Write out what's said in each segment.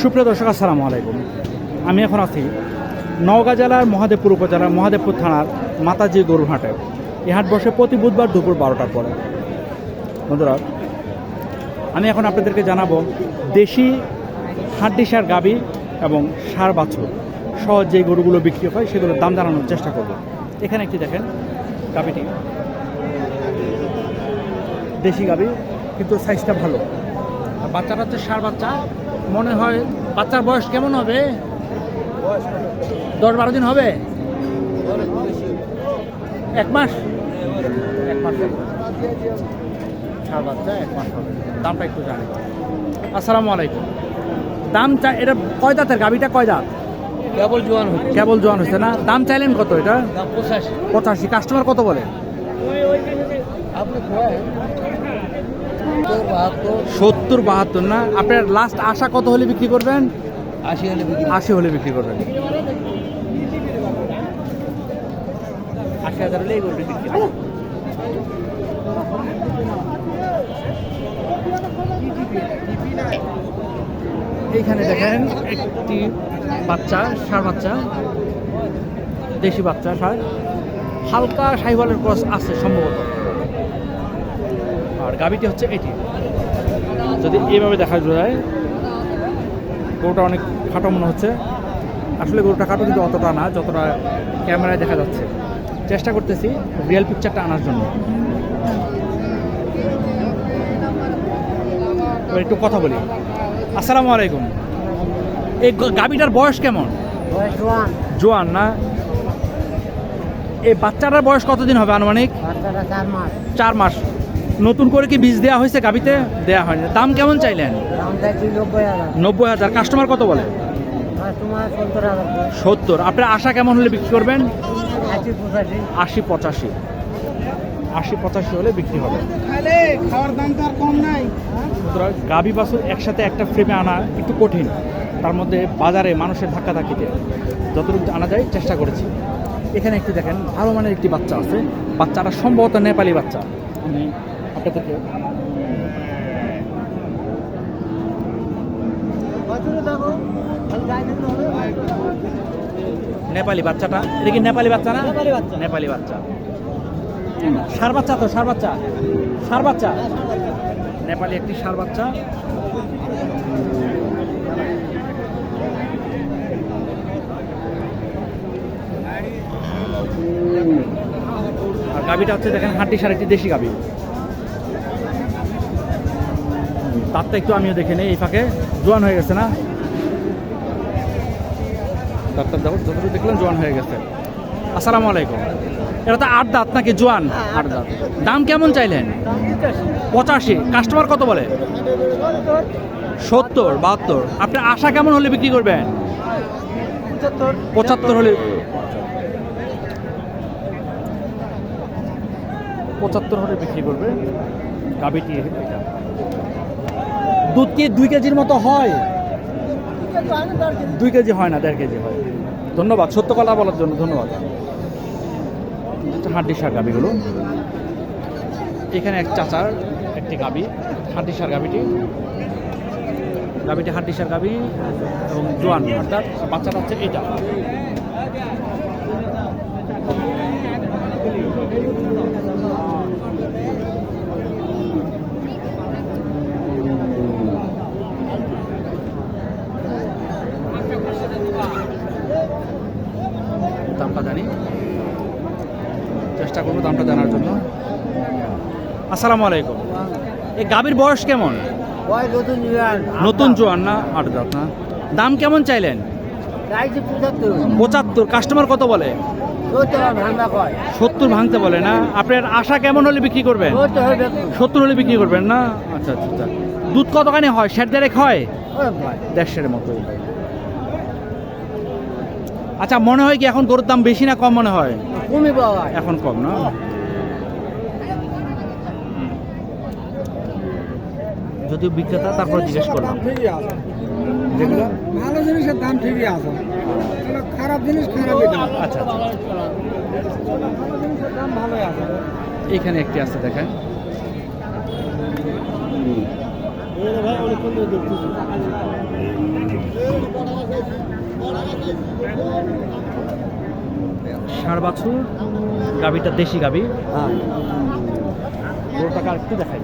সুপ্রিয় দর্শক, আসসালামু আলাইকুম। আমি এখন আছি নওগাঁ জেলার মহাদেবপুর উপজেলার মহাদেবপুর থানার মাতাজি গরুহাটে এই হাট বসে প্রতি বুধবার দুপুর বারোটার পরে। বন্ধুরা, আমি এখন আপনাদেরকে জানাব দেশি হাড্ডি সার, গাবি এবং সার বাছুর। সহ যে গরুগুলো বিক্রি হয়, সেগুলোর দাম জানানোর চেষ্টা করব। এখানে একটি দেখেন গাবিটি। দেশি গাবি, কিন্তু সাইজটা ভালো। বাচ্চাটা হচ্ছে সার বাচ্চা। মনে হয় বাচ্চার বয়স কেমন হবে? দশ বারো দিন হবে? এক মাস? এক মাস সার বাচ্চা এক মাস হবে। দামটা একটু জানি। আসসালামু আলাইকুম। দাম চা এটা কয় দাঁতের? গাবিটা কয় দাঁত? কেবল জোয়ান কেবল জোয়ান হচ্ছে না? দাম চাইলেন কত এটা? পঁচাশি। পঁচাশি। কাস্টমার কত বলে? আপনি সত্তর বাহাত্তর না? আপনার লাস্ট আশা কত হলে বিক্রি করবেন? আশি হলে বিক্রি আশি হলে বিক্রি করবেন। আশি হাজার হলে। এইখানে দেখেন একটি বাচ্চা ষাঁড় বাচ্চা দেশি বাচ্চা ষাঁড়। হালকা সাইবালের ক্রস আছে সম্ভবত। গাবিটি হচ্ছে এটি। যদি এইভাবে দেখা যায় গরুটা অনেক খাটো মনে হচ্ছে। আসলে গরুটা খাটো কিন্তু অতটা না যতটা ক্যামেরায় দেখা যাচ্ছে। চেষ্টা করতেছি রিয়েল পিকচারটা আনার জন্য। একটু কথা বলি। আসসালামু আলাইকুম। এই গাবিটার বয়স কেমন? জোয়ান। না? এই বাচ্চাটার বয়স কতদিন হবে আনুমানিক? চার মাস। নতুন করে কি বীজ দেওয়া হয়েছে গাবিতে দেওয়া হয়নি। দাম কেমন চাইলেন? নব্বই হাজার। কাস্টমার কত বলে? সত্তর আপনার আশা কেমন হলে বিক্রি করবেন? আশি পঁচাশি। আশি পঁচাশি। হলে বিক্রি হবে। খাওয়ার দাম তো আর কম নাই। সুতরাং বাছুর একসাথে একটা ফ্রেমে আনা একটু কঠিন। তার মধ্যে বাজারে মানুষের ধাক্কা ধাক্কিতে যতটুকু আনা যায় চেষ্টা করেছি। এখানে একটু দেখেন ভালো মানের একটি বাচ্চা আছে। বাচ্চাটা সম্ভবত নেপালি বাচ্চা। নেপালি বাচ্চাটা? এটা কি নেপালি বাচ্চা না? নেপালি বাচ্চা। নেপালি বাচ্চা। সার বাচ্চা তো সার বাচ্চা। সার বাচ্চা। নেপালি একটি সার বাচ্চা। আর গাবিটা হচ্ছে দেখেন হাড্ডি সার একটি দেশি গাবি তারটা একটু আমিও দেখে নেই এই ফাঁকে। জোয়ান হয়ে গেছে না? ডাক্তার দেখো যতটুকু দেখলাম জোয়ান হয়ে গেছে। আসসালামু আলাইকুম। এটা তো আট দাঁত নাকি জোয়ান? আট দাঁত। দাম কেমন চাইলেন? পঁচাশি। কাস্টমার কত বলে? সত্তর বাহাত্তর। আপনার আশা কেমন হলে বিক্রি করবেন? পঁচাত্তর। পঁচাত্তর হলে পঁচাত্তর হলে বিক্রি করবে। গাবিটি এটা। দুধ কি দুই কেজির মতো হয়। দুই কেজি হয় না, দেড় কেজি হয়। ধন্যবাদ, সত্য কথা বলার জন্য ধন্যবাদ। হাড্ডি সার গাবিগুলো এখানে এক চাচার একটি গাবি হাড্ডি সার গাবিটি গাবিটি হাড্ডি সার গাবি এবং জোয়ান, অর্থাৎ বাচ্চাটা হচ্ছে এটা। জানি। চেষ্টা করব দামটা জানার জন্য। আসসালামু আলাইকুম। এই গাভীর বয়স কেমন? নতুন জোয়ান। না? আট দাঁত না। দাম কেমন চাইলেন? পঁচাত্তর। কাস্টমার কত বলে? সত্তর ভাঙতে বলে না। আপনার আশা কেমন হলে বিক্রি করবেন? সত্তর হলে বিক্রি করবেন না? আচ্ছা আচ্ছা আচ্ছা। দুধ কতখানি হয়? ষাট দেড়েক হয়? দেড়শের মতোই। হয় আচ্ছা মনে হয় কি এখন গরুর দাম বেশি না কম মনে হয়? কমে পাওয়া এখন কম না? যদিও বিক্রেতা তারপর জিজ্ঞেস করলাম। যেগুলো? ভালো জিনিসের দাম ঠিকই আছে। খারাপ জিনিস খারাপই দাম। আচ্ছা আচ্ছা। দাম ভালোই আছে। এখানে একটি আছে দেখেন। ষাড় বাছুর গাবিটা দেশি গাবি হ্যাঁ। গরুটাকে আর একটু দেখাই।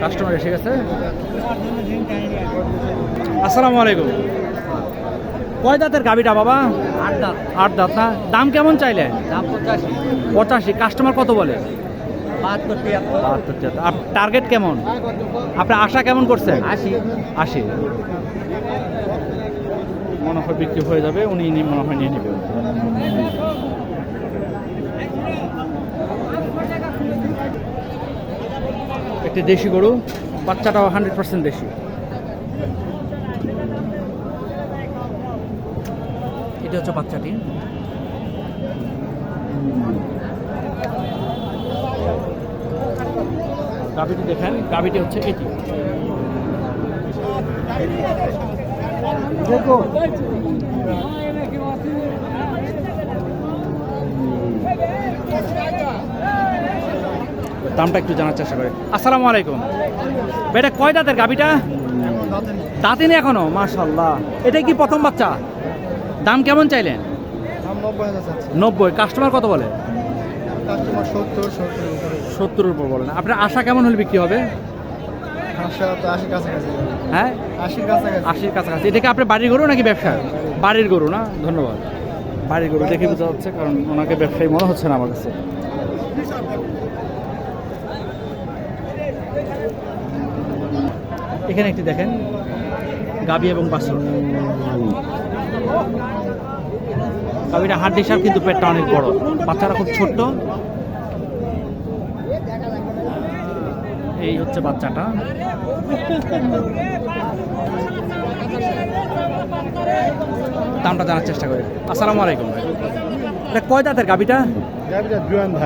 কাস্টমার এসে গেছে। আসসালামু আলাইকুম। কয় দাঁতের গাবিটা বাবা? আট দাঁত। আট দাঁত না? দাম কেমন চাইলেন দাম পঁচাশি। পঁচাশি। কাস্টমার কত বলে? বাহাত্তর তিয়াত্তর। আপ টার্গেট কেমন? আপনার আশা কেমন করছেন? আশি। আশি। মনে হয় বিক্রি হয়ে যাবে উনি মনে হয় নিয়ে নেবেন। একটি দেশি গরু বাচ্চাটাও হান্ড্রেড পার্সেন্ট দেশি। এটা হচ্ছে বাচ্চাটি। গাভিটি দেখেন গাভিটি হচ্ছে এটি। দামটা একটু জানার চেষ্টা করে। আসসালামু আলাইকুম। এটা কয় দাঁতের গাভিটা? দাঁতিনি এখনও? মাশাল্লাহ এটা কি প্রথম বাচ্চা? দাম কেমন চাইলেন? নব্বই। কাস্টমার কত বলে? কাস্টমার সত্তর সত্তর। সত্তরের উপর বলেন। আপনার আশা কেমন হলে বিক্রি হবে? আশি আশির কাছাকাছি। হ্যাঁ? আশির কাছাকাছি। এটা কি আপনার বাড়ির গরু নাকি ব্যবসা? বাড়ির গরু না? ধন্যবাদ। বাড়ির গরু দেখে বোঝা হচ্ছে কারণ ওনাকে ব্যবসায়ী মনে হচ্ছে না আমার কাছে। এখানে একটি দেখেন গাবি এবং বাছুর। গাবিটা হাড্ডি সাপ কিন্তু পেটটা অনেক বড়। বাচ্চারা খুব ছোট্ট। এই হচ্ছে বাচ্চাটা। দামটা জানার চেষ্টা করি। আসসালামু আলাইকুম এটা কয় দাঁতের গাবিটা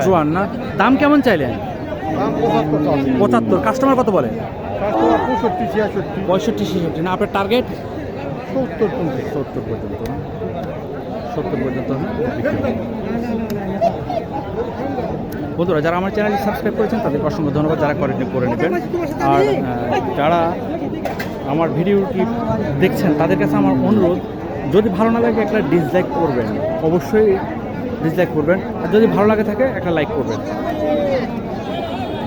জোয়ান না? দাম কেমন চাইলেন? পঁচাত্তর কাস্টমার কত বলে? পঁয়ষট্টি ছেষট্টি না আপনার টার্গেট সত্তর সত্তর পর্যন্ত। সত্তর পর্যন্ত হ্যাঁ। বন্ধুরা যারা আমার চ্যানেল সাবস্ক্রাইব করেছেন তাদেরকে অসংখ্য ধন্যবাদ যারা করে করে নেবেন আর যারা আমার ভিডিওটি দেখছেন তাদের কাছে আমার অনুরোধ যদি ভালো না লাগে একটা ডিসলাইক করবেন অবশ্যই ডিসলাইক করবেন। আর যদি ভালো লাগে থাকে একটা লাইক করবেন।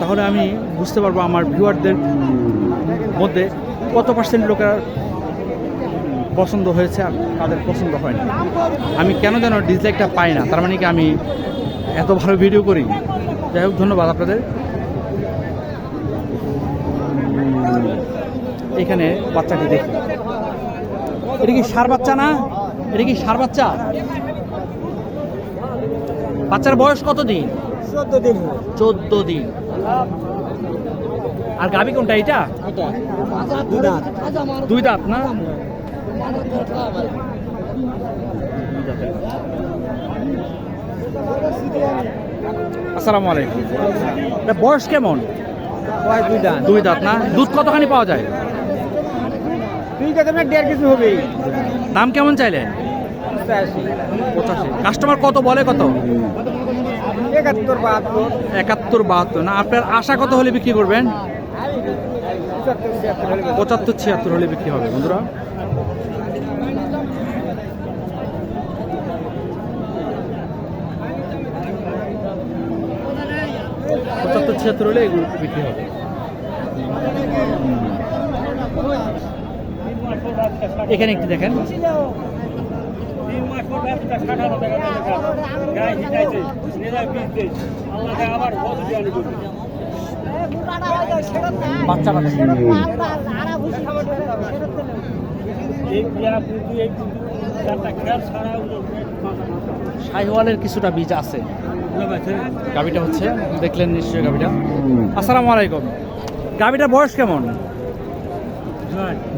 তাহলে আমি বুঝতে পারব আমার ভিউয়ারদের মধ্যে কত পার্সেন্ট লোকের পছন্দ হয়েছে আর তাদের পছন্দ হয় না আমি কেন যেন ডিসলাইকটা পাই না তার মানে কি আমি এত ভালো ভিডিও করি। যাই হোক ধন্যবাদ আপনাদের। এখানে বাচ্চাটি দেখি এটা কি সার বাচ্চা না? এটা কি সার বাচ্চা? বাচ্চার বয়স কত দিন? চোদ্দ দিন চোদ্দ দিন। আর গাবি কোনটা এটা দুই দাঁত। না। আসসালামু আলাইকুম। বয়স কেমন? দুই দাঁত দুই দাঁত না? দুধ কতখানি পাওয়া যায়? কিছু হবে দাম কেমন চাইলেন? পঁচাশি। কাস্টমার কত বলে কত? একাত্তর বাহাত্তর। একাত্তর বাহাত্তর না? আপনার আশা কত হলে বিক্রি করবেন? পঁচাত্তর ছিয়াত্তর হলে বিক্রি হবে বন্ধুরা। পঁচাত্তর ছিয়াত্তর হলে এগুলো বিক্রি হবে। এখানে একটু দেখেন। বাচ্চারা দেখেন। শাহিওয়ালের কিছুটা বীজ আছে। গাবিটা হচ্ছে, দেখলেন নিশ্চয়ই গাবিটা। আসসালামু আলাইকুম। গাবিটার বয়স কেমন?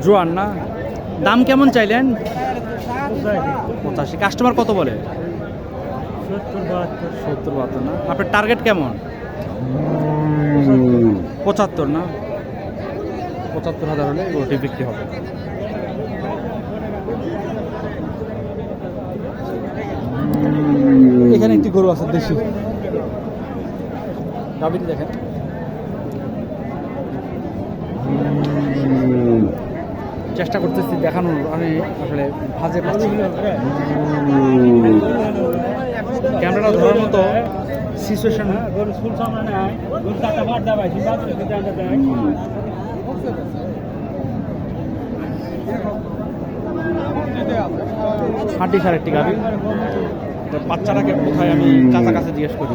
জোয়ান না? দাম কেমন চাইলেন? পঁচাশি। কাস্টমার কত বলে? সত্তর, বাহাত্তর না? আপনার টার্গেট কেমন? পঁচাত্তর না? পঁচাত্তর হাজার হলে ওটি বিক্রি হবে। এখানে একটি গরু আছে দেশি। দেখেন। চেষ্টা করতেছি দেখানোর আমি আসলে ভাজে পাচ্ছি। ক্যামেরাটা ধরার মতো সিচুয়েশন হাড্ডি সার একটি তো বাচ্চাটাকে কোথায় আমি কাছা কাছে জিজ্ঞেস করি।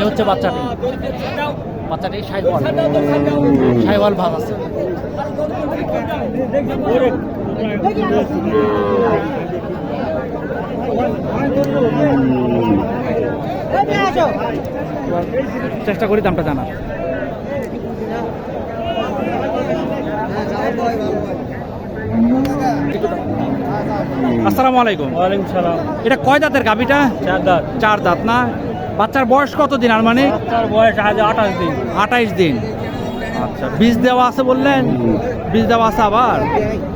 এ হচ্ছে বাচ্চাটি। বাচ্চাটি সাইওয়াল সাইওয়াল ভাব আছে। চেষ্টা করি দামটা জানার। আসসালামু আলাইকুম। ওয়ালাইকুম সালাম। এটা কয় দাঁতের গাবিটা চার দাঁত। চার দাঁত না? বাচ্চার বয়স কত দিন আর মানে? তার বয়স আজ আঠাশ দিন। আঠাইশ দিন। আচ্ছা। বীজ দেওয়া আছে বললেন? বীজ দেওয়া আছে আবার?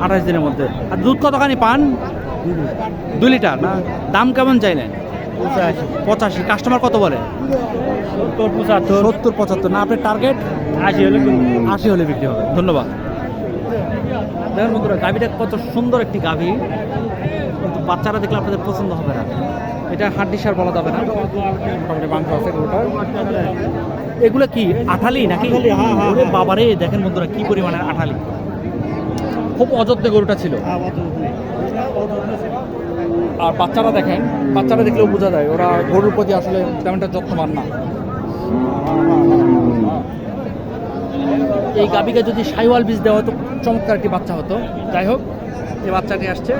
আঠাইশ দিনের মধ্যে। আর দুধ কতখানি পান? দু লিটার না? দাম কেমন চাইলেন? পঁচাশি। পঁচাশি। কাস্টমার কত বলে? সত্তর পঁচাত্তর। সত্তর পঁচাত্তর। না আপনার টার্গেট? আশি হলে আশি হলে বিক্রি হবে। ধন্যবাদ। দেখেন বন্ধুরা গাভিটা কত সুন্দর একটি গাভি। কিন্তু বাচ্চারা দেখলে আপনাদের পছন্দ হবে না। এটা হাড্ডি সার বলা যাবে না। মোটামুটি মাংস আছে গরুটার। এগুলো কি আঠালি নাকি? হ্যাঁ, হ্যাঁ, হ্যাঁ। বাবারে দেখেন বন্ধুরা কি পরিমাণের আঠালি। খুব অযত্নে গরুটা ছিল। আর বাচ্চারা দেখেন বাচ্চারা দেখলেও বোঝা যায় ওরা গরুর প্রতি আসলে তেমনটা যত্নবান না। এই গাবিকে যদি সাইওয়াল বীজ দেওয়া হতো, চমৎকার একটি বাচ্চা হতো। যাই হোক, এই বাচ্চাটি আসছে।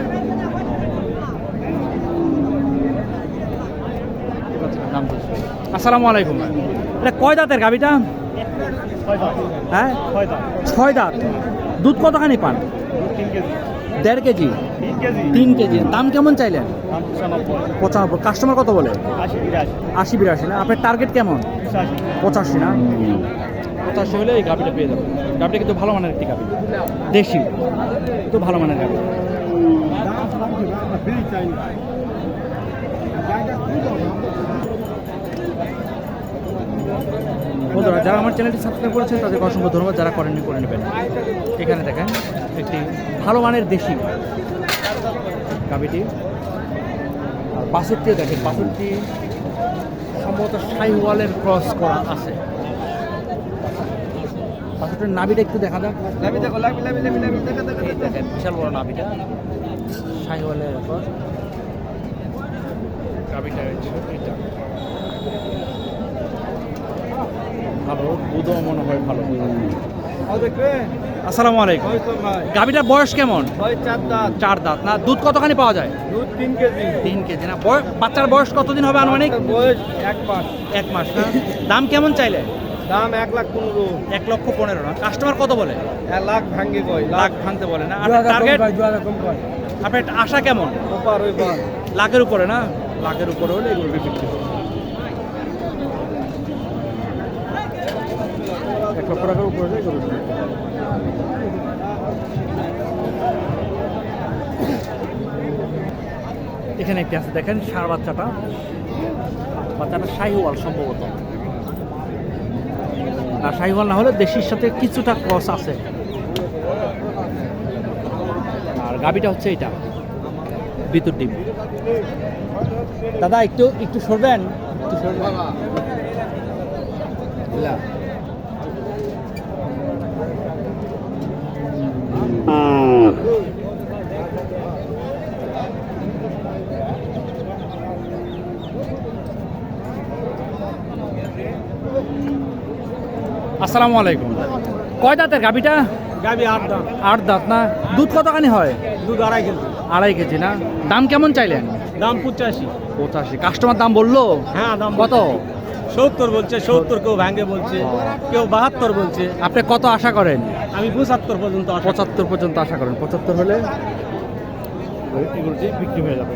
আসসালামু আলাইকুম। এটা কয় দাঁতের গাবিটা হ্যাঁ? ছয় দাঁত। দুধ কতখানি পান? দেড় কেজি। তিন কেজি। দাম কেমন চাইলেন? পঁচানব্বই। কাস্টমার কত বলে? আশি বিরাশি না? আপনার টার্গেট কেমন? পঁচাশি না? পঁচাশি হলে এই গাভিটা পেয়ে যাবেন। গাভিটা কিন্তু ভালো মানের একটি গাভি দেশি তো ভালো মানের গাভি বন্ধুরা, যারা আমার চ্যানেলটি সাবস্ক্রাইব করেছেন তাদের অসংখ্য ধন্যবাদ। যারা করেননি, করে নেবেন। এখানে দেখেন, একটি ভালো মানের দেশি গাভিটি আর বাসুরটিও দেখেন বাসুরটি সম্ভবত সাইওয়ালের ক্রস করা আছে। বাসুরটির নাভিটা একটু দেখা যাক। এই দেখেন বিশাল বড় নাভিটা। উপর। গাভিটা হচ্ছে এটা। ভালো দুধও মনে হয় ভালো। আসসালামু আলাইকুম। গাভিটার বয়স কেমন? চার দাঁত। না দুধ কতখানি পাওয়া যায়? দুধ তিন কেজি। তিন কেজি। না বাচ্চার বয়স কতদিন হবে আনুমানিক? বয়স এক মাস। এক মাস না? দাম কেমন চাইলে? দাম এক লাখ পনেরো। এক লক্ষ পনেরো না? কাস্টমার কত বলে? এক লাখ ভাঙ্গে কয় লাখ। ভাঙতে বলে না। টার্গেট আপনার আশা কেমন? ওপার ওই পার লাখের উপরে না? লাখের উপরে হলে এগুলো বিক্রি হবে। এক লক্ষ টাকার উপরে হলে এগুলো এখানে একটি আছে দেখেন সার বাচ্চাটা। বাচ্চাটা শাহিওয়াল সম্ভবত। আর শাহিওয়াল না হলে দেশির সাথে কিছুটা ক্রস আছে। আর গাবিটা হচ্ছে এটা বিদ্যুৎ ডিম। দাদা একটু একটু সরবেন? একটু সরবেন। আসসালামু আলাইকুম। কয় দাঁতের গাবিটা গাবি আট দাঁত। আট দাঁত না? দুধ কতখানি হয়? দুধ আড়াই কেজি। আড়াই কেজি না? দাম কেমন চাইলেন? দাম পঁচাশি। পঁচাশি। কাস্টমার দাম বলল? হ্যাঁ দাম কত? সত্তর বলছে সত্তর কেউ ভাঙ্গে বলছে কেউ বাহাত্তর বলছে। আপনি কত আশা করেন? আমি পঁচাত্তর পর্যন্ত পঁচাত্তর পর্যন্ত আশা করেন। পঁচাত্তর হলে? বিক্রি হয়ে যাবে।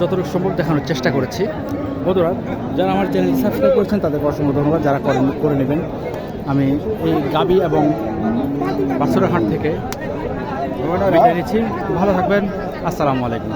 যতটুকু সম্ভব দেখানোর চেষ্টা করেছি। বন্ধুরা, যারা আমার চ্যানেল সাবস্ক্রাইব করেছেন তাদের অসংখ্য ধন্যবাদ। যারা করেন, করে নেবেন। আমি এই গাবি এবং বাসরহাট হাট থেকে বিদায় নিচ্ছি। ভালো থাকবেন। আসসালামু আলাইকুম।